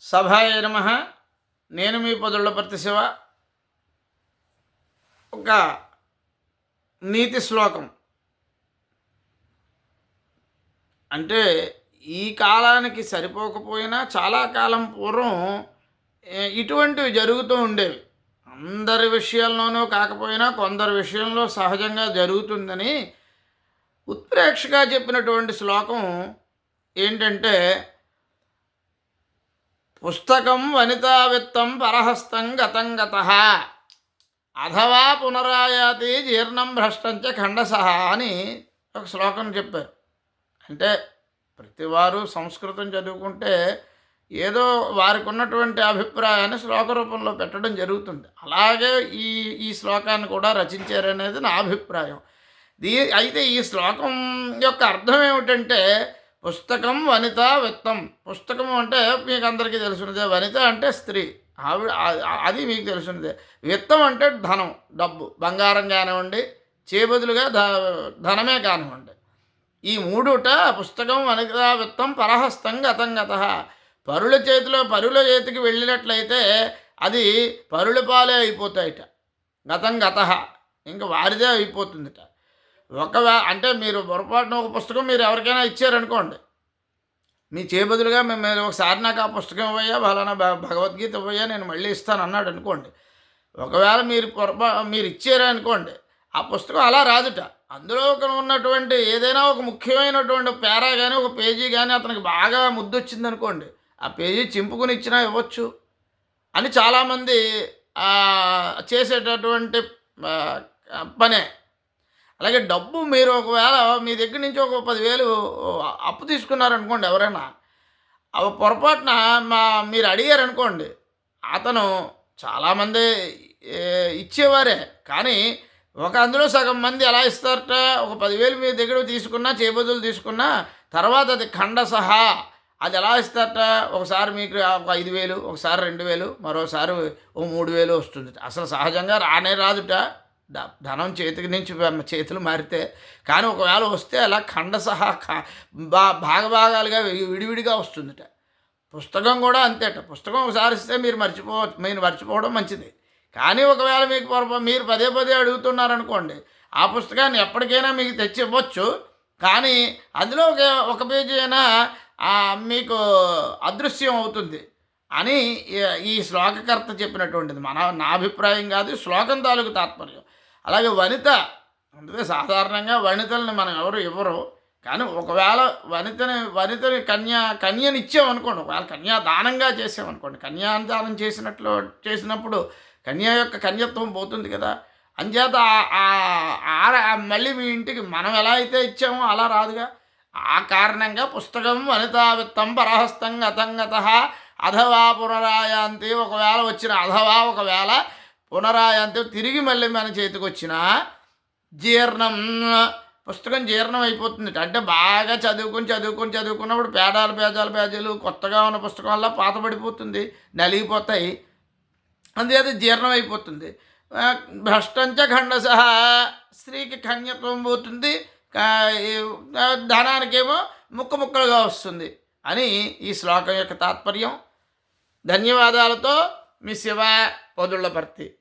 సభాయ నమ. నేను మీ పొదుళ్ళపర్తి శివ. ఒక నీతి శ్లోకం. అంటే ఈ కాలానికి సరిపోకపోయినా చాలా కాలం పూర్వం ఇటువంటివి జరుగుతూ ఉండేవి. అందరి విషయాల్లోనూ కాకపోయినా కొందరి విషయంలో సహజంగా జరుగుతుందని ఉత్ప్రేక్షగా చెప్పినటువంటి శ్లోకం ఏంటంటే పుస్తకం వనితా విత్తం పరహస్తం గతం గత. అథవా పునరాయాతి జీర్ణం భ్రష్టంచ ఖండసహ అని ఒక శ్లోకం చెప్పారు. అంటే ప్రతివారు సంస్కృతం చదువుకుంటే ఏదో వారికి ఉన్నటువంటి అభిప్రాయాన్ని శ్లోక రూపంలో పెట్టడం జరుగుతుంది. అలాగే ఈ ఈ శ్లోకాన్ని కూడా రచించారనేది నా అభిప్రాయం. దీ అయితే ఈ శ్లోకం యొక్క అర్థం ఏమిటంటే పుస్తకం వనిత విత్తం. పుస్తకం అంటే మీకు అందరికీ తెలుసున్నదే. వనిత అంటే స్త్రీ. ఆవిడ అది మీకు తెలుసున్నదే. విత్తం అంటే ధనం డబ్బు. బంగారం కానివ్వండి చేబదులుగా ధ ధనమే కానివ్వండి. ఈ మూడుట పుస్తకం వనిత విత్తం పరహస్తం గతం గత పరుల చేతిలో పరుల చేతికి వెళ్ళినట్లయితే అది పరుల పాలే అయిపోతాయిట. గతం గత ఇంక వారిదే అయిపోతుందిట. ఒకవే అంటే మీరు పొరపాటున ఒక పుస్తకం మీరు ఎవరికైనా ఇచ్చారనుకోండి. మీ చేబదులుగా మేము మీరు ఒకసారి నాకు ఆ పుస్తకం ఇవ్వయ్యా ఫలానా భగవద్గీత ఇవ్వయ్యా నేను మళ్ళీ ఇస్తాను అన్నాడు అనుకోండి. ఒకవేళ మీరు పొరపా మీరు ఇచ్చారు అనుకోండి ఆ పుస్తకం అలా రాదుట. అందులో ఒక ఉన్నటువంటి ఏదైనా ఒక ముఖ్యమైనటువంటి పేరా కానీ ఒక పేజీ కానీ అతనికి బాగా ముద్దొచ్చింది అనుకోండి ఆ పేజీ చింపుకుని ఇచ్చినా ఇవ్వచ్చు అని చాలామంది చేసేటటువంటి పనే. అలాగే డబ్బు మీరు ఒకవేళ మీ దగ్గర నుంచి ఒక పదివేలు అప్పు తీసుకున్నారనుకోండి ఎవరైనా అవి పొరపాటున మా మీరు అడిగారు అనుకోండి అతను చాలామంది ఇచ్చేవారే కానీ ఒక అందులో సగం మంది ఎలా ఇస్తారట? ఒక పదివేలు మీ దగ్గర తీసుకున్నా చేబదులు తీసుకున్నా తర్వాత అది ఖండ సహా అది ఎలా ఇస్తారట? ఒకసారి మీకు ఒక ఐదు వేలు ఒకసారి రెండు వేలు మరోసారి ఓ మూడు వేలు వస్తుంది అసలు సహజంగా రానే రాదుట. ధనం చేతికి నుంచి చేతులు మారితే కానీ ఒకవేళ వస్తే అలా ఖండ సహా బా భాగభాగాలుగా విడివిడిగా వస్తుందిట. పుస్తకం కూడా అంతేట. పుస్తకం ఒకసారి ఇస్తే మీరు మర్చిపో మీరు మర్చిపోవడం మంచిది. కానీ ఒకవేళ మీకు పొరపా మీరు పదే పదే అడుగుతున్నారనుకోండి ఆ పుస్తకాన్ని ఎప్పటికైనా మీకు తెచ్చి ఇవ్వచ్చు కానీ అందులో ఒక ఒక పేజీ అయినా మీకు అదృశ్యం అవుతుంది అని ఈ- ఈ శ్లోకకర్త చెప్పినటువంటిది. మన నా అభిప్రాయం కాదు శ్లోకం తాలూకు తాత్పర్యం. అలాగే వనిత అందుకే సాధారణంగా వనితల్ని మనం ఎవరు ఇవ్వరు. కానీ ఒకవేళ వనితని వనితని కన్యా కన్యని ఇచ్చామనుకోండి ఒకవేళ కన్యా దానంగా చేసామనుకోండి కన్యాదానం చేసినట్లు చేసినప్పుడు కన్య యొక్క కన్యత్వం పోతుంది కదా. అంచేత మళ్ళీ మీ ఇంటికి మనం ఎలా అయితే ఇచ్చామో అలా రాదుగా. ఆ కారణంగా పుస్తకం వనితా విత్తం పరహస్తం గతంగత అధవా పునరాయాంతి. ఒకవేళ వచ్చిన అధవా ఒకవేళ పునరాయంతో తిరిగి మళ్ళీ మన చేతికి వచ్చిన జీర్ణం పుస్తకం జీర్ణం అయిపోతుంది. అంటే బాగా చదువుకొని చదువుకుని చదువుకున్నప్పుడు పేడాలు పేజాలు పేజీలు కొత్తగా ఉన్న పుస్తకం వల్ల పాత పడిపోతుంది నలిగిపోతాయి. అందుచేత జీర్ణం అయిపోతుంది. ఆ, భ్రష్టంచ సహా స్త్రీకి కన్యత్వం పోతుంది ధనానికేమో ముక్క ముక్కలుగా వస్తుంది అని ఈ శ్లోకం యొక్క తాత్పర్యం. ధన్యవాదాలతో మీ శివ పొదుళ్ళపర్తి